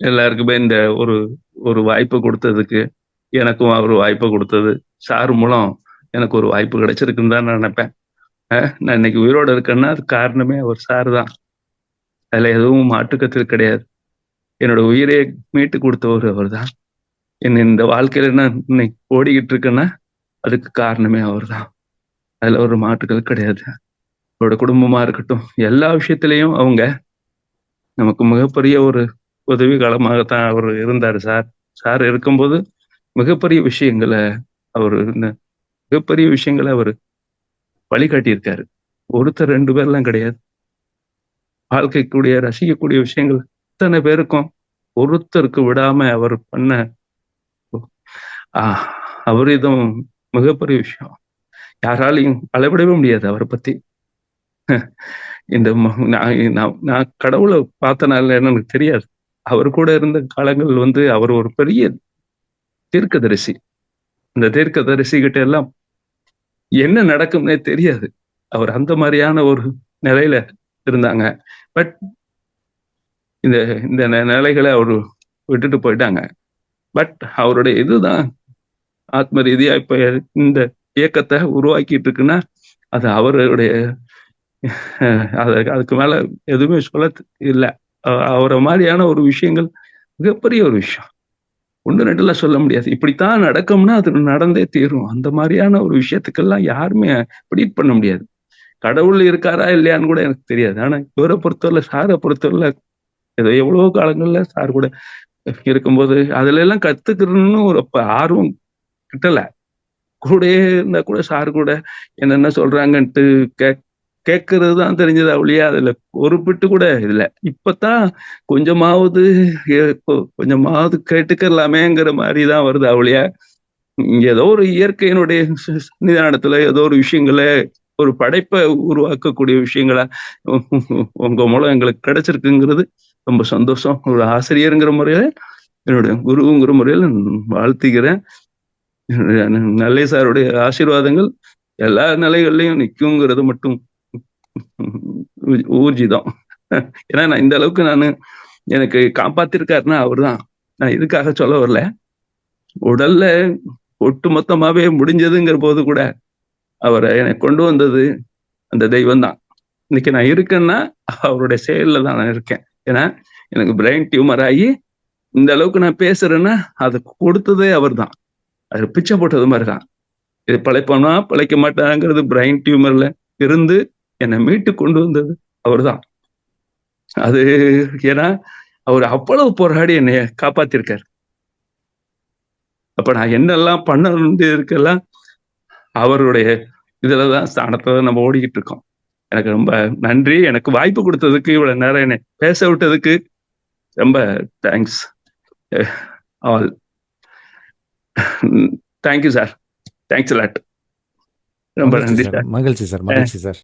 எல்லாருக்குமே இந்த ஒரு ஒரு வாய்ப்பு கொடுத்ததுக்கு எனக்கும் அவர் வாய்ப்பு கொடுத்தது. சார் மூலம் எனக்கு ஒரு வாய்ப்பு கிடைச்சிருக்குன்னு தான் நான் நினைப்பேன். நான் இன்னைக்கு உயிரோட இருக்கேன்னா அது காரணமே அவர் சார் தான். அதுல எதுவும் மாட்டுக்கத்தில் கிடையாது. என்னோட உயிரை மீட்டு கொடுத்தவர் அவர் தான். என்ன இந்த வாழ்க்கையில நான் இன்னைக்கு ஓடிக்கிட்டு இருக்கேன்னா அதுக்கு காரணமே அவர் தான். அதுல ஒரு மாட்டுக்கள் கிடையாது. அவரோட குடும்பமா இருக்கட்டும் எல்லா விஷயத்திலையும் அவங்க நமக்கு மிகப்பெரிய ஒரு உதவி காலமாகத்தான் அவர் இருந்தார் சார். சார் இருக்கும்போது மிகப்பெரிய விஷயங்களை அவர் மிகப்பெரிய விஷயங்களை அவர் வழிகாட்டியிருக்காரு. ஒருத்தர் ரெண்டு பேர்லாம் கிடையாது. வாழ்க்கைக்கூடிய ரசிக்கக்கூடிய விஷயங்கள் இத்தனை பேருக்கும் ஒருத்தருக்கு விடாம அவர் பண்ண ஆஹ் அவர் இதுவும் மிகப்பெரிய விஷயம். யாராலையும் அளவிடவே முடியாது அவரை பத்தி. இந்த நான் நான் கடவுளை பார்த்தனால எனக்கு தெரியாது. அவர் கூட இருந்த காலங்கள் வந்து அவர் ஒரு பெரிய தீர்க்கதரிசி. இந்த தீர்க்கதரிசி கிட்ட எல்லாம் என்ன நடக்கும்னே தெரியாது. அவர் அந்த மாதிரியான ஒரு நிலையில இருந்தாங்க. பட் இந்த இந்த நிலைகளை அவர் விட்டுட்டு போயிட்டாங்க. பட் அவருடைய இதுதான் ஆத்ம ரீதியா இப்ப இந்த இயக்கத்தை உருவாக்கிட்டு இருக்குன்னா அது அவருடைய அதுக்கு மேல எதுவுமே சொல்ல இல்லை. அவரை மாதிரியான ஒரு விஷயங்கள் மிகப்பெரிய ஒரு விஷயம். ஒன்று ரெண்டுல சொல்ல முடியாது. இப்படித்தான் நடக்கும்னா அது நடந்தே தீரும். அந்த மாதிரியான ஒரு விஷயத்துக்கெல்லாம் யாருமே ப்ரீட் பண்ண முடியாது. கடவுள் இருக்காரா இல்லையான்னு கூட எனக்கு தெரியாது. ஆனா இவரை பொறுத்தவரை சாரை பொறுத்தவரை ஏதோ எவ்வளவோ காலங்கள்ல சார் கூட இருக்கும்போது அதுல எல்லாம் கத்துக்கணும்னு ஒரு ஆர்வம் கிட்டல. கூட இருந்தா கூட சார் கூட என்னென்ன சொல்றாங்கன்ட்டு கே கேட்கறது தான் தெரிஞ்சது அவளியா அதுல பொறுப்பிட்டு கூட இல்ல. இப்பதான் கொஞ்சமாவது கொஞ்சமாவது கேட்டுக்கலாமேங்கிற மாதிரி தான் வருது அவளியா ஏதோ ஒரு இயற்கையினுடைய நிதானத்துல ஏதோ ஒரு விஷயங்களை ஒரு படைப்பை உருவாக்கக்கூடிய விஷயங்களா உங்க மூலம் எங்களுக்கு கிடைச்சிருக்குங்கிறது ரொம்ப சந்தோஷம். ஒரு ஆசிரியருங்கிற முறையில என்னுடைய குருங்கிற முறையில் வாழ்த்துகிறேன். நல்லை சாருடைய ஆசீர்வாதங்கள் எல்லா நிலைகள்லையும் நிற்குங்கிறது மட்டும் ஊர்ஜிதம். ஏன்னா நான் இந்த அளவுக்கு நான் எனக்கு காப்பாத்திருக்காருன்னா அவர் தான் நான் இதுக்காக சொல்ல வரல? உடல்ல ஒட்டு மொத்தமாவே முடிஞ்சதுங்கிற போது கூட அவரை எனக்கு கொண்டு வந்தது அந்த தெய்வம் தான் இன்னைக்கு நான் இருக்கேன்னா அவருடைய செயல்ல தான் நான் இருக்கேன். ஏன்னா எனக்கு பிரெயின் டியூமர் ஆகி இந்த அளவுக்கு நான் பேசுறேன்னா அதை கொடுத்ததே அவர் தான் அது பிச்சை போட்டது மாதிரி தான் இது பழைப்பானா பழைக்க மாட்டாங்கிறது பிரெயின் டியூமர்ல இருந்து என்னை மீட்டு கொண்டு வந்தது அவர் தான் அது ஏன்னா அவர் அவ்வளவு போராடி என்னைய காப்பாத்திருக்காரு. அப்ப நான் என்னெல்லாம் பண்ண இருக்கெல்லாம் அவருடைய இதுலதான் ஸ்தானத்துல நம்ம ஓடிக்கிட்டு இருக்கோம். எனக்கு ரொம்ப நன்றி. எனக்கு வாய்ப்பு கொடுத்ததுக்கு இவ்வளவு நேரம் என்னை பேச விட்டதுக்கு ரொம்ப thanks all thank you sir thanks lot ரொம்ப நன்றி சார் மகிழ்ச்சி சார் மகிழ்ச்சி சார்